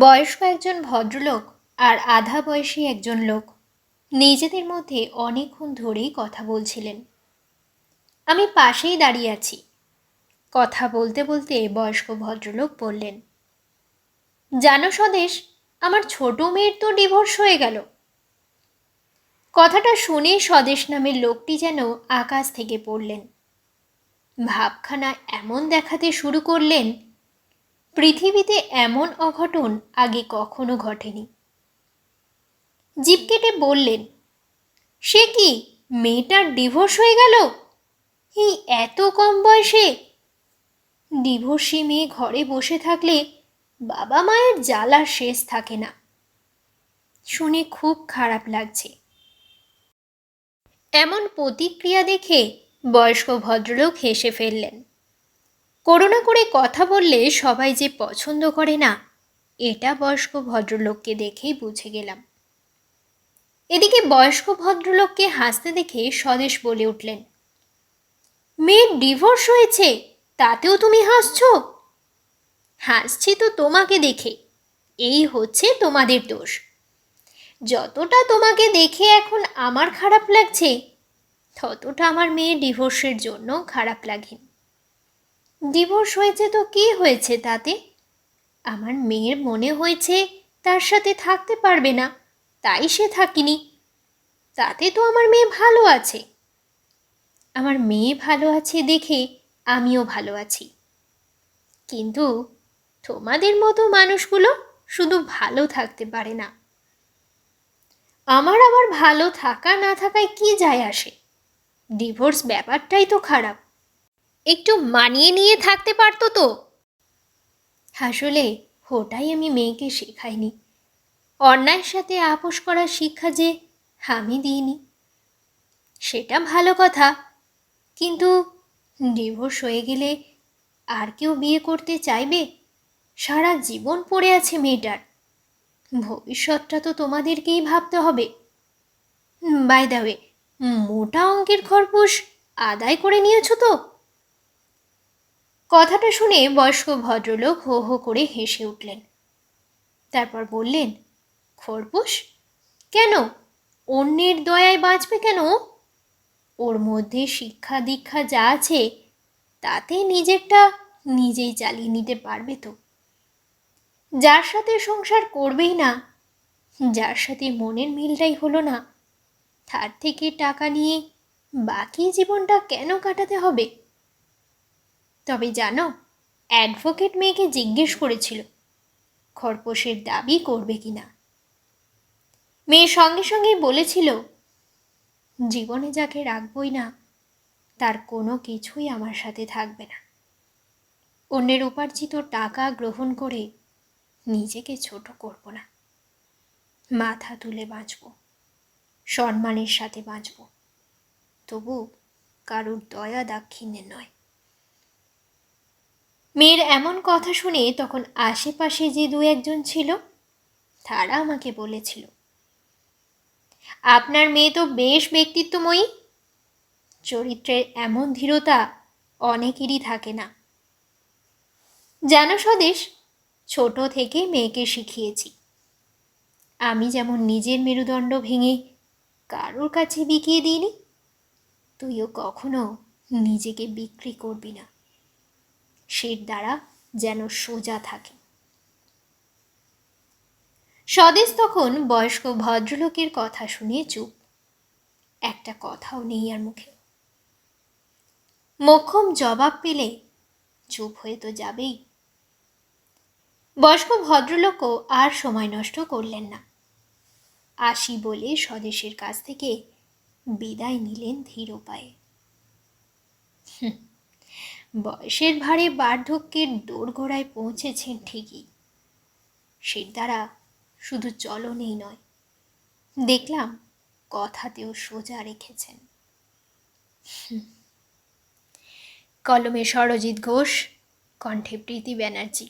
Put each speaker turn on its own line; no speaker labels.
বয়স্ক একজন ভদ্রলোক আর আধা বয়সী একজন লোক। নিজেদের মধ্যে অনেকক্ষণ ধরেই কথা বলছিলেন। আমি পাশেই দাঁড়িয়ে আছি। কথা বলতে বলতে বয়স্ক ভদ্রলোক বললেন, জানো স্বদেশ, আমার ছোট মেয়ের তো ডিভোর্স হয়ে গেল। কথাটা শুনে স্বদেশ নামের লোকটি যেন আকাশ থেকে পড়লেন। ভাবখানা এমন দেখাতে শুরু করলেন পৃথিবীতে এমন অঘটন আগে কখনো ঘটেনি। জিপ কেটে বললেন, সে কি মেয়েটার ডিভোর্স হয়ে গেল? এই এত কম বয়সে? ডিভোর্সি মেয়ে ঘরে বসে থাকলে বাবা মায়ের জ্বালার শেষ থাকে না। শুনে খুব খারাপ লাগছে। এমন প্রতিক্রিয়া দেখে বয়স্ক ভদ্রলোক হেসে ফেললেন। করোনা করে কথা বললে সবাই যে পছন্দ করে না, এটা বয়স্ক ভদ্রলোককে দেখেই বুঝে গেলাম। এদিকে বয়স্ক ভদ্রলোককে হাসতে দেখে স্বদেশ বলে উঠলেন, মেয়ের ডিভোর্স হয়েছে, তাতেও তুমি হাসছো? হাসছি তো তোমাকে দেখে, এই হচ্ছে তোমাদের দোষ। যতটা তোমাকে দেখে এখন আমার খারাপ লাগছে, ততটা আমার মেয়ে ডিভোর্সের জন্য খারাপ লাগেনি। ডিভোর্স হয়েছে তো কি হয়েছে তাতে? আমার মেয়ের মনে হয়েছে তার সাথে থাকতে পারবে না, তাই সে থাকিনি। তাতে তো আমার মেয়ে ভালো আছে। আমার মেয়ে ভালো আছে দেখে আমিও ভালো আছি। কিন্তু তোমাদের মতো মানুষগুলো শুধু ভালো থাকতে পারে না। আমার আবার ভালো থাকা না থাকায় কি যায় আসে? ডিভোর্স ব্যাপারটাই তো খারাপ। একটু মানিয়ে নিয়ে থাকতে পারতো তো। আসলে ওটাই আমি মেয়েকে শেখাইনি। অন্যায়ের সাথে আপোষ করার শিক্ষা যে আমি দিইনি, সেটা ভালো কথা। কিন্তু ডিভোর্স হয়ে গেলে আর কেউ বিয়ে করতে চাইবে? সারা জীবন পড়ে আছে মেয়েটার। ভবিষ্যৎটা তো তোমাদেরকেই ভাবতে হবে। বাই দাওয়ে মোটা অঙ্কের খরপোশ আদায় করে নিয়েছো তো? কথাটা শুনে বয়স্ক ভদ্রলোক হো হো করে হেসে উঠলেন। তারপর বললেন খরপোশ কেন? অন্যের দয়ায় বাঁচবে কেন? ওর মধ্যে শিক্ষা দীক্ষা যা আছে, তাতে নিজেরটা নিজেই চালিয়ে নিতে পারবে তো। যার সাথে সংসার করবেই না, যার সাথে মনের মিলটাই হলো না, তার থেকে টাকা নিয়ে বাকি জীবনটা কেন কাটাতে হবে? তবে জানো অ্যাডভোকেট মেয়েকে জিজ্ঞেস করেছিল খরপোশের দাবি করবে কি না মেয়ে সঙ্গে সঙ্গেই বলেছিল, জীবনে যাকে রাখবই না, তার কোনো কিছুই আমার সাথে থাকবে না। অন্যের উপার্জিত টাকা গ্রহণ করে নিজেকে ছোট করব না। মাথা তুলে বাঁচব, সম্মানের সাথে বাঁচব। তবু কারুর দয়া দাক্ষিণ্যে নয়। মেয়ের এমন কথা শুনে তখন আশেপাশে যে দু একজন ছিল, তারা আমাকে বলেছিল, আপনার মেয়ে তো বেশ ব্যক্তিত্বময়ী। চরিত্রের এমন ধীরতা অনেকেরই থাকে না। জানো স্বদেশ, ছোট থেকে মেয়েকে শিখিয়েছি। আমি যেমন নিজের মেরুদণ্ড ভেঙে কারোর কাছে বিকিয়ে দিইনি, তুইও কখনো নিজেকে বিক্রি করবি না। সের দ্বারা যেন সোজা থাকে। স্বদেশ তখন বয়স্ক ভদ্রলোকের কথা শুনে চুপ। একটা কথাও নেই আর মুখে। মোক্ষম জবাব পেলে চুপ হয়ে তো যাবেই। বয়স্ক ভদ্রলোকও আর সময় নষ্ট করলেন না। আসি বলে স্বদেশের কাছ থেকে বিদায় নিলেন ধীর উপায়ে। বয়সের ভারে বার্ধক্যের দোরগোড়ায় পৌঁছেছেন ঠিকই সে দ্বারা শুধু চলনেই নয়, দেখলাম কথাতেও সোজা রেখেছেন। কলমে সরজিৎ ঘোষ, কণ্ঠে প্রীতি ব্যানার্জি